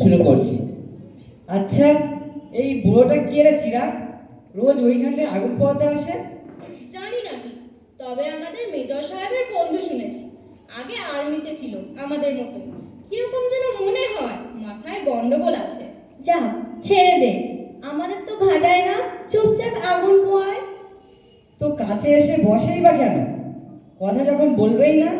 শুরু করছি। আচ্ছা এই বুড়োটা কি রে চিরা? রোজ ওইখানে আগুন পোয়াতে আসে? জানি না ঠিক তবে আমাদের মেজর সাহেবের বন্ধু শুনেছি। আগে আর্মিতে ছিল আমাদের মতো। কীরকম যেন মনে হয় মাথায় গন্ডগোল আছে। যা ছেড়ে দে। আমাদের তো ঘাটায় না চুপচাপ আগুন পোয়ায় তো কাছে এসে বসেই বা কেন? কথা যখন বলবেই না।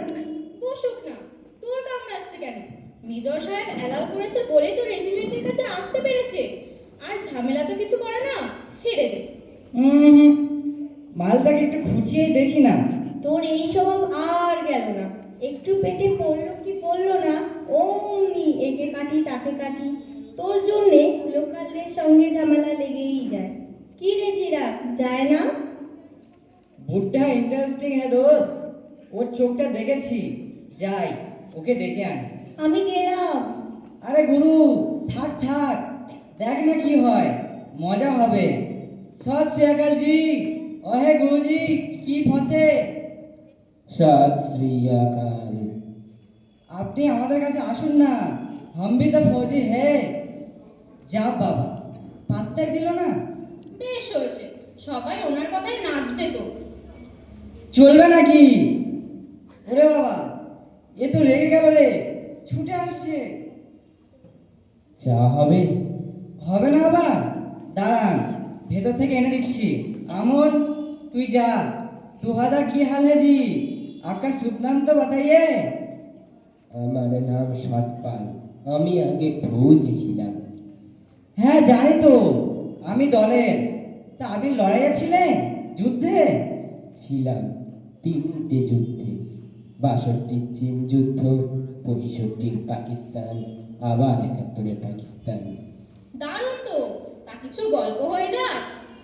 বসুক না তোর কামড়াচ্ছে কেন? মেজর সাহেব অ্যালাউ করেছে বলেই তো রেজিমেন্টের কাছে আসতে পেরেছে। আর ঝামেলা তো কিছু করে না ছেড়ে দে। হুম মালটাকে একটু খুঁচিয়ে দেখি না। তোর এই স্বভাব আর গেল না। একটু পেটে পড়ল কি পড়ল না অমনি একে কাটি তাকে কাটি। তোর জন্যে লোকালদের সঙ্গে ঝামেলা লেগেই যায়। কি রে চিরাগ যায় না? বুটটা ইন্টারেস্টিং হ্যাঁ দোস্ত। ওর চোখটা দেখেছি। যাই ওকে ডেকে আনি। আমি গেলাম। আরে গুরু থাক থাক। দেখ না কি হয় মজা হবে। সৎ শ্রী আকালজি ওহে গুরুজি কি ফতে সৎ শ্রী আকাল আপনি আমাদের কাছে আসুন না। হামবি তো ফৌজি হে। যা বাবা। পাত্তে দিল না? বেশ হয়েছে। সবাই ওনার কথায় নাচবে তো। চলবে নাকি? ওরে বাবা এ তো রেগে গেল রে। ছুটে আসছে। চা হবে। হবে না আবার। দাঁড়ান ভেতর থেকে এনে দিচ্ছি আমল তুই যা। তুহাদা কি হাল হে জি? আপনার শুভ বাতাইয়ে। আমার নাম সৎপাল আমি আগে ফৌজি ছিলাম। হ্যাঁ জানি তো। আমি দলের। তা আপনি লড়াইয়ে ছিলেন? যুদ্ধে? ছিলাম তিনটে যুদ্ধে। বাষট্টির চিন যুদ্ধ। পঁয়ষট্টির পাকিস্তান আবার একাত্তরের পাকিস্তান। দারুণ তো তা কিছু গল্প হয়ে যাক।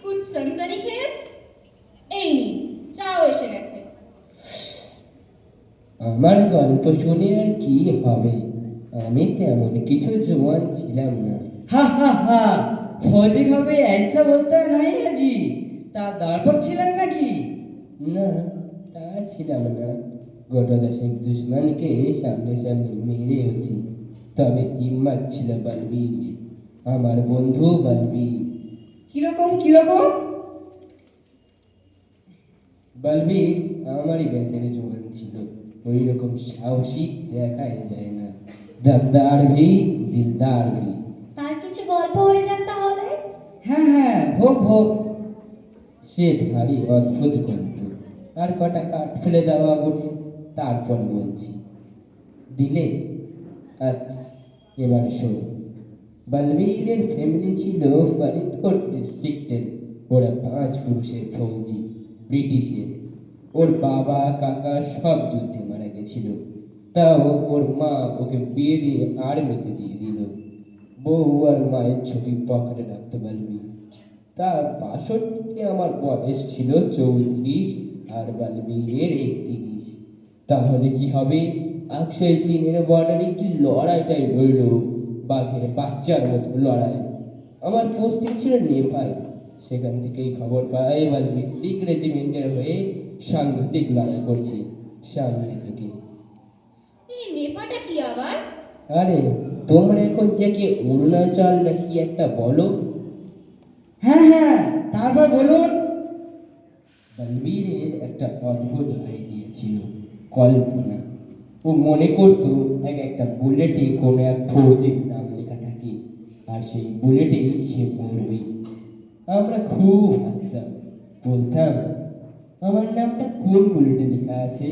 কুচ সনসনি খেস এই নি চাও এসে গেছে। আমার গল্প শুনে আর কি হবে? আমি তেমন কিছু জোয়ান ছিলাম না। হা হা হা ফৌজি হবে ऐसा তা দাঁড় ছিলেন নাকি? না তা ছিলাম না। গোটা দশেক দুশ্মনকে সামনে সামনে মেরেওছি তবে হিম্মত ছিল বলবীর আমার বন্ধু বলবীর কীরকম কীরকম বলবীর আমারই বেঁচের জোয়ান ছিল ওই রকম সাহসী দেখাই যায় না দবদার ভি দিলদার ভি তার কিছু গল্প হয়ে যাক তাহলে হ্যাঁ হ্যাঁ ভোগ ভোগ সে ভারী অদ্ভুত গল্প আর কটা কাঠ ফেলে দেওয়া বলে তারপর বলছি। দিলে? আচ্ছা এবার শোন। বলবীরের ফ্যামিলি ছিল ফরিদপুর ডিস্ট্রিক্টের ওরা পাঁচ পুরুষের ফৌজি, ব্রিটিশের। ওর বাবা, কাকা সব যুদ্ধে মারা গেছিল। তাও ওর মা ওকে বিয়ে দিয়ে আর্মিতে দিয়ে দিল। বউ আর মায়ের ছবি পকেটে রাখতে পারবি তার বাষট্টিতে আমার বয়স ছিল চৌত্রিশ, আর বালবীরের একত্রিশ তাহলে কি হবে? আকশয় চীনের বর্ডারে কি লড়াইটাই রইল বাঘের বাচ্চার মতো লড়াই। আমার পোস্টিং ছিল নেপাল। সেখান থেকেই খবর পাই বালবীর শিখ রেজিমেন্টের হয়ে সাংঘাতিক লড়াই করছে। সামনে থেকে এই নেফাটা কি আবার? আরে তোমরা এখন যে কি অরুণাচল নাকি একটা বলো। হ্যাঁ হ্যাঁ তারপর বলুন। বলবীরের একটা অদ্ভুত আইডিয়া ছিল। কল্পনা ও মনে করতো এক একটা বুলেটে কোনো এক ফৌজির নাম লেখা থাকে, আর সেই বুলেটেই সে পড়বে। আমরা খুব হাসতাম, বলতাম, আমার নামটা কোন বুলেটে লেখা আছে?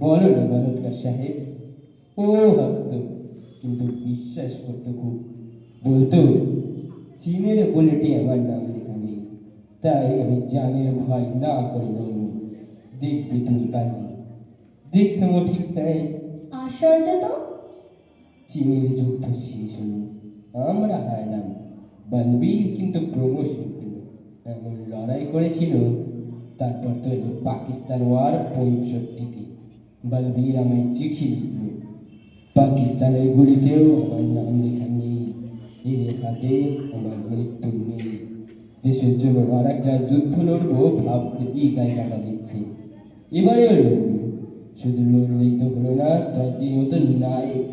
বলো না, বালৎকার সাহেব। ও হাসতো, কিন্তু বিশ্বাস করতো খুব। বলতো, চীনের বুলেটে আমার নাম লেখা নেই, তাই আমি জানের ভয় না করে দেখবি তুমি বাজি। দেখতাম ঠিক তাই। আশ্চর্য তো। চীনের যুদ্ধ শেষ হলো। আমরা হারলাম। বলবীর কিন্তু প্রমোশন পেল। এমন লড়াই করেছিল তারপর তো এলো পাকিস্তান ওয়ার পঁয়ষট্টিতে। বলবীর আমায় চিঠি লিখল পাকিস্তানের গুলিতেও আমার নাম লেখা নেই। এদের হাতে আমার মৃত্যু নেই। দেশের জন্য আর একটা যুদ্ধ লড়বো ভাবতেই গায়ে কাটা দিচ্ছে। এবারেও লড়বো। শুধু লড়লেই তো হলো না ততদিন তো নায়ক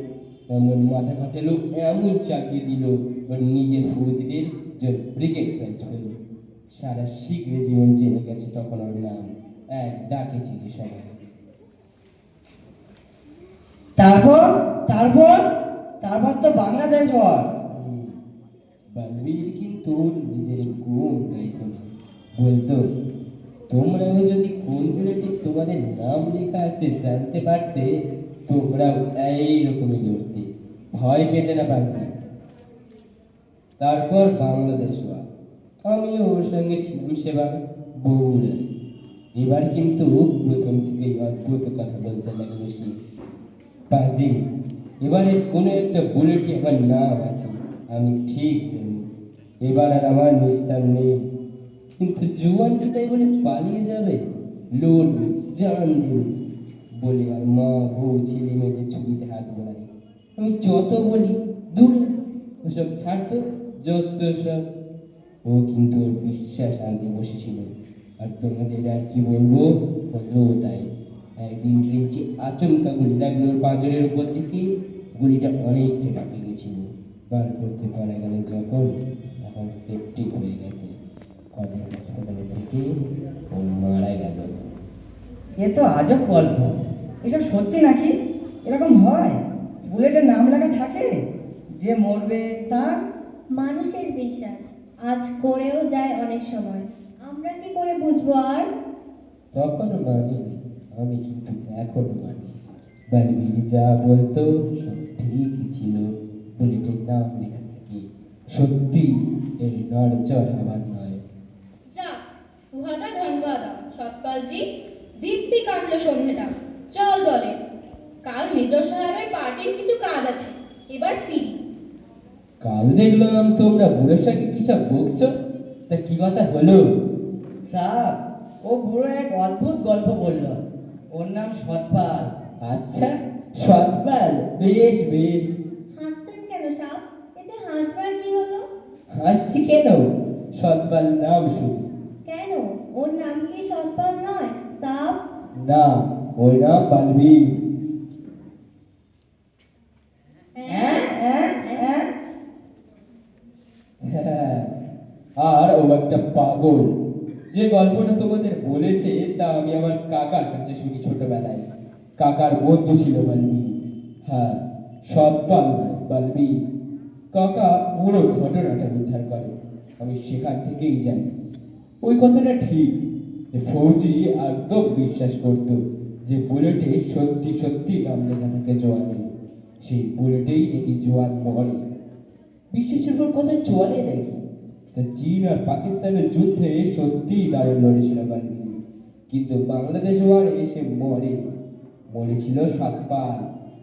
এমন মাথা ফাটালো এমন চাকরি দিল ওর নিজের ফৌজদের যে ব্রিগেড প্রাইজ পেল সারা শিখ জীবন জেনে গেছে তখন ওর নাম এক ডাকে চিঠি সবাই তারপর তারপর তারপর তো বাংলাদেশ বল বালবীর কিন্তু নিজের গুণ গাইত বলতো তোমরাও যদি কোন বুলেটে তোমাদের নাম লেখা আছে জানতে পারতে, তোমরাও এইরকমই লড়তে। ভয় পেতে না পারছি তারপর বাংলাদেশ হওয়া আমিও ওর সঙ্গে ছিলাম সেবার বউরা এবার কিন্তু প্রথম থেকেই অদ্ভুত কথা বলতে লাগল সে পাজি এবারে কোনো একটা বুলেটে আমার নাম আছে, আমি ঠিক জানি। এবার আর আমার নিস্তার নেই। কিন্তু জুয়ানকে তাই বলে পালিয়ে যাবে? লড়বে জান দেবে বলে আর মা বউ ছেলে মেয়েদের ছবিতে হাত বোলাই আমি যত বলি, দূরে, ওসব ছাড়তো যত সব। ও কিন্তু ওর বিশ্বাস আগে বসেছিল। আর তোমাদের আর কি বলব? হলো তাই। একদিন ট্রেনটি আচমকা গুলি লাগল ওর পাঁজরের উপর থেকে, গুলিটা অনেকটা ঢুকে গেছিল। বার করতে পারা গেল যখন, তখন সেফটি হয়ে গেছে। হাসপাতালে থেকে মারা গেল এ তো আজব গল্প। এসব সত্যি নাকি? এরকম হয়? বুলেটের নাম লেখা থাকে? যে মরবে তার? মানুষের বিশ্বাস। আজ করেও যায় অনেক সময়। আমরা কি করে বুঝব আর? তখন মানিনি আমি কিন্তু এখন মানি। বালবীর যা বলতো ঠিকই ছিল। বুলেটের নাম লেখা থাকে সত্যি এর নড়চড় আবার নয় যাক দুহাতা ধন্যবাদ সৎপালজি দিব্যি কাটলো সন্ধ্যেটা। চল দলে। কাল মেজর সাহেবের পার্টির কিছু কাজ আছে। এবার ফিরি। কাল দেখলাম তোমরা বুড়োর সঙ্গে কি সব বকছো? তা কি কথা হলো? স্যার ও বুড়ো এক অদ্ভুত গল্প বলল। ওর নাম সৎপাল। আচ্ছা সৎপাল? বেশ বেশ। হাসছেন কেন সাপ এতে হাসবার কি হলো? হাসছি কেন? সৎপাল নাম শুনি কেন ওর নাম কি নয়? সাপ না ওই নাম হ্যাঁ আর ও একটা পাগল। যে গল্পটা তোমাদের বলেছে তা আমি আমার কাকার কাছে শুনি ছোটবেলায়। কাকার বন্ধু ছিল বালবি হ্যাঁ সৎপাল নয় বালবি কাকা পুরো ঘটনাটা উদ্ধার করে। আমি সেখান থেকেই জানি ওই কথাটা ঠিক। যে ফৌজি একদম বিশ্বাস করত যে বুলেটে সত্যি সত্যি নাম লেখা থাকে জোয়ানের সেই বুলেটেই নাকি জোয়ান মরে। বিশ্বাসের পর কথা চলে নাকি? তা চীন আর পাকিস্তানের যুদ্ধে সত্যিই দারুণ লড়েছিল বাহিনী। কিন্তু বাংলাদেশ ওয়ারে সে মরে। মরেছিল সাতপাল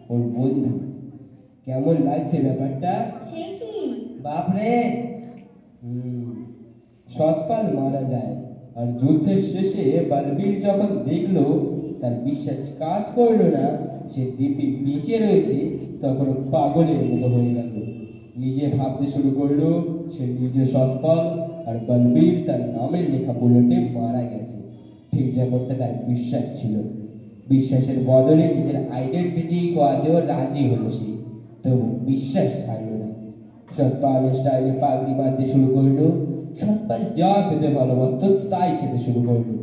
ওর বন্ধু। কেমন লাগছে ব্যাপারটা? সে কি? বাপরে! হুম, সৎপাল মারা যায় আর যুদ্ধের শেষে বালবীর যখন দেখল, তার বিশ্বাস কাজ করল না, সে দিব্যি বেঁচে রয়েছে, তখন পাগলের মতো হয়ে গেল। নিজে ভাবতে শুরু করল, সে নিজে সৎপাল আর বলবীর তার নামের লেখা বুলেটে মারা গেছে। ঠিক যেমনটা তার বিশ্বাস ছিল। বিশ্বাসের বদলে নিজের আইডেন্টিটি খোয়াতেও রাজি হলো সে। তবু বিশ্বাস ছাড়ল না। সৎপাল স্টাইলে পাগড়ি বাঁধতে শুরু করল। সৎপাল যা খেতে ভালোবাসতো, তাই খেতে শুরু করল।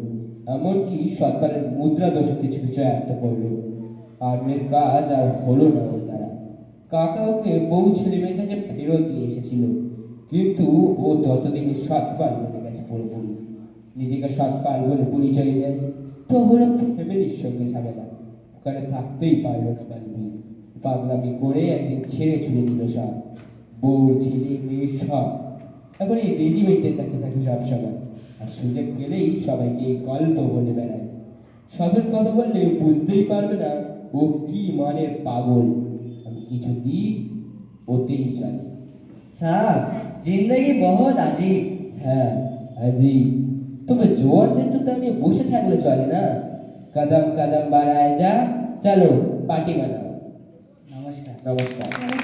এমনকি সৎপালের মুদ্রা দোষ কিছু কিছু একটা করল। আর্মির কাজ আর হলো না ওর দ্বারা। কাকা ওকে বউ ছেলে মেয়ের কাছে ফেরত দিয়ে এসেছিল। কিন্তু ও ততদিনে সৎপাল বলে গেছে পুরোপুরি নিজেকে সৎপাল বলে পরিচয় দেয়। তো হলো ফ্যামিলির সঙ্গে ঝামেলা। ওখানে থাকতেই পারল না বালবি পাগলামি করে একদিন ছেড়ে ছুড়ে দিল সব। বউ, ছেলে, মেয়ে সব। এখন এই রেজিমেন্টের কাছে থাকে সব সময় আর সুযোগ পেলেই সবাইকে গল্প বলে বেড়ায়। সাধারণ কথা বললে বুঝতেই পারবে না ও কি মানের পাগল। আমি কিছু দিই ওতেই চলে। স্যার জিন্দগি বহুত আজিব। হ্যাঁ আজি তবে জোয়ানদের তো তেমনি বসে থাকলে চলে না? কদম কদম বাড়ায় যা চলো পার্টি বানাও। নমস্কার। নমস্কার।